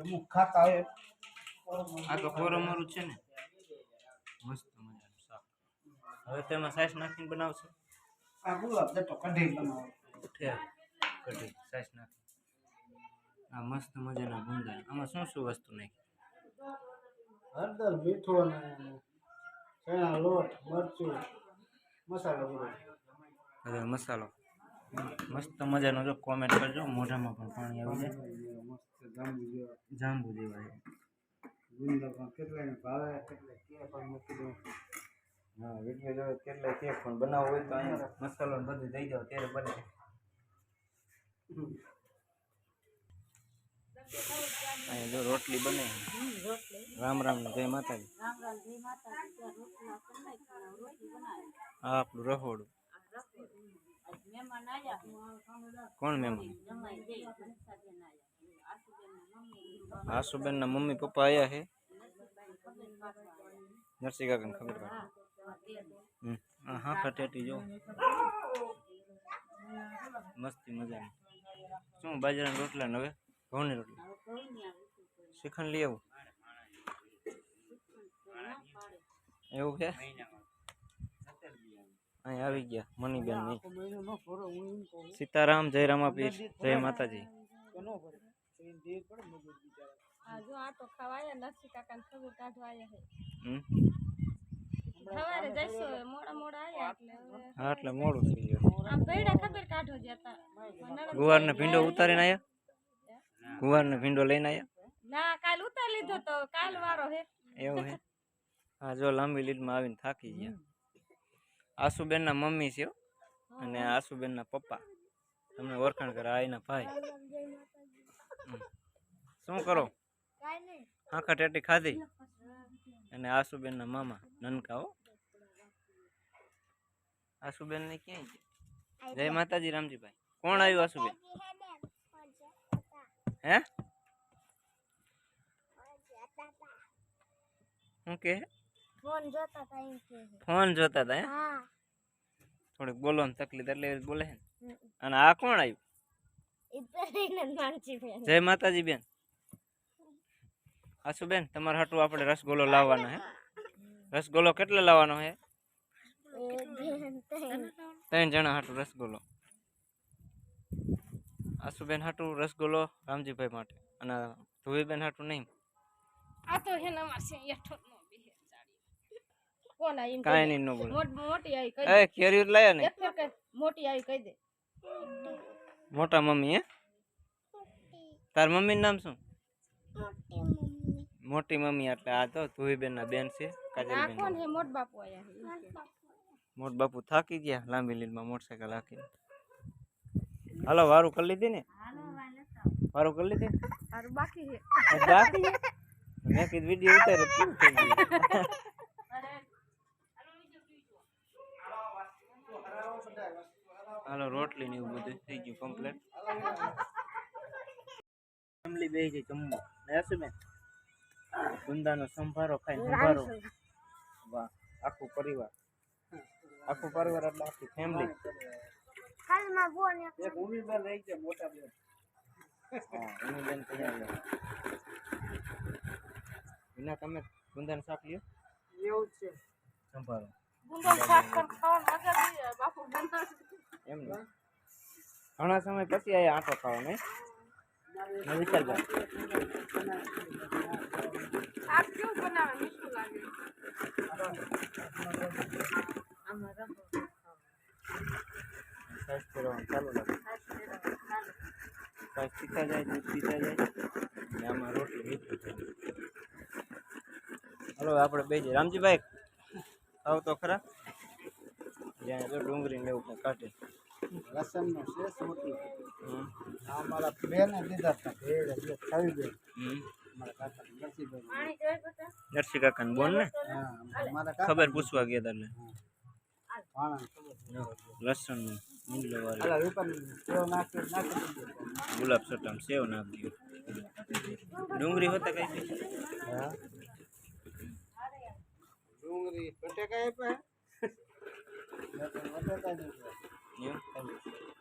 અમુક ખાતા હોય આ તો કોર છે ને મસ્ત મજાનું શાક હવે તેમાં સાસ નાખીને બનાવશે આ ગુલાબ જતો કઢી બનાવો ઠેર કઢી સાસ આ મસ્ત મજાના ગુંદા આમાં શું શું વસ્તુ નાખી હળદર મીઠો ચણા લોટ મરચું મસાલો બધો અરે મસાલો મસ્ત મજાનો જો કોમેન્ટ કરજો મોઢામાં પણ પાણી આવી જાય જાંબુ જેવા હા વિડીયો જોવે કેટલાય કેક પણ બનાવવો હોય તો અહીંયા મસાલો બધું દઈ જાવ ત્યારે બને અહીંયા જો રોટલી બને રામ રામ જય માતાજી હા આપણું રહોડું કોણ મહેમાન આશુબેન ના મમ્મી પપ્પા આયા હે નરસિંહ કાકા ને ખબર પડે હા ફટેટી જો મસ્તી મજાની શું બાજરાના રોટલા ને હવે ઘઉંની રોટલા શ્રીખંડ લઈ આવું એવું છે અહીં આવી ગયા મનીબેન સીતારામ જય રામાપીર જય માતાજી એટલે મોડું થઈ ગયું ગુવાર ને ભીંડો ઉતારીને આયા ગુવાર ને ભીંડો લઈને આયા ના કાલ ઉતારી લીધો કાલ વારો એવું હે હા જો લાંબી લીડ માં આવીને થાકી ગયા આશુબેનના મમ્મી છે અને આશુબેનના પપ્પા તમને ઓળખાણ કરે આઈના એના ભાઈ શું કરો આખા ટેટી ખાધી અને આશુબેનના મામા નનકાઓ આશુબેન ને ક્યાં છે જય માતાજી રામજીભાઈ કોણ આવ્યું આશુબેન હે શું કે ફોન જોતા હતા એમ કે ફોન જોતા હતા હા થોડીક બોલો ને તકલીફ એટલે બોલે છે અને આ કોણ આવ્યું જય માતાજી બેન આસુ બેન તમારે હાટું આપણે રસગુલ્લો લાવવાનો હે રસગુલ્લો કેટલો લાવવાનો હે ત્રણ જણા હાટું રસગુલ્લો આસુબેન હાટું રસગુલ્લો રામજીભાઈ માટે અને ધુવીબેન હાટું નહીં આ તો હેના મારશે એઠો કોણ આઈ કાઈ નહીં નો બોલ મોટી આઈ કહી એ કેરી લાયા ને એક કે મોટી આઈ કહી દે મોટા મમ્મી હે તાર મમ્મી નામ શું મોટી મમ્મી મોટી મમ્મી એટલે આ તો ધુઈ બેન ના બેન છે કાજલ બેન કોણ હે મોટ બાપુ આયા મોટ બાપુ થાકી ગયા લાંબી લીન માં મોટરસાઇકલ હાકીને હાલો વારું કરી લીધી ને વારું કરી લીધી બાકી છે બાકી મેં કીધું વિડીયો ઉતાર્યો હાલો રોટલી ને એવું બધું થઈ ગયું કમ્પ્લેટ ફેમિલી બે છે જમવા રહેશે બેન ગુંદાનો સંભારો ખાય સંભારો વાહ આખું પરિવાર આખું પરિવાર એટલે આખી ફેમિલી એક બેન હા વિના તમે ગુંદાનું શાક લ્યો એવું છે સંભારો ઘણા સમય પછી આયા આતો ખાવને આ વિચાર બ આપ ક્યુ બનાવા નશુ લાગે અમાર રાખો ખાવ સાફ કરો ચાલો પાછો ઠીક આ જાય ઠીક આ જાય ને અમાર રોટી નીકળી જાવ હાલો આપણે બેજે રામજીભાઈ આવ તો ખરા કાઢે લસણ નો શેષ મોટું અમારા બેન દીધા હતા ભેડ એટલે ખાવી ગયો નરસિંહ કાકા ને બોલ ને ખબર પૂછવા ગયા તને લસણ ગુલાબ સટામ સેવ નાખી ડુંગળી હોતા કઈ ડુંગળી બટેકા આપ્યા 我这在就是，您，去。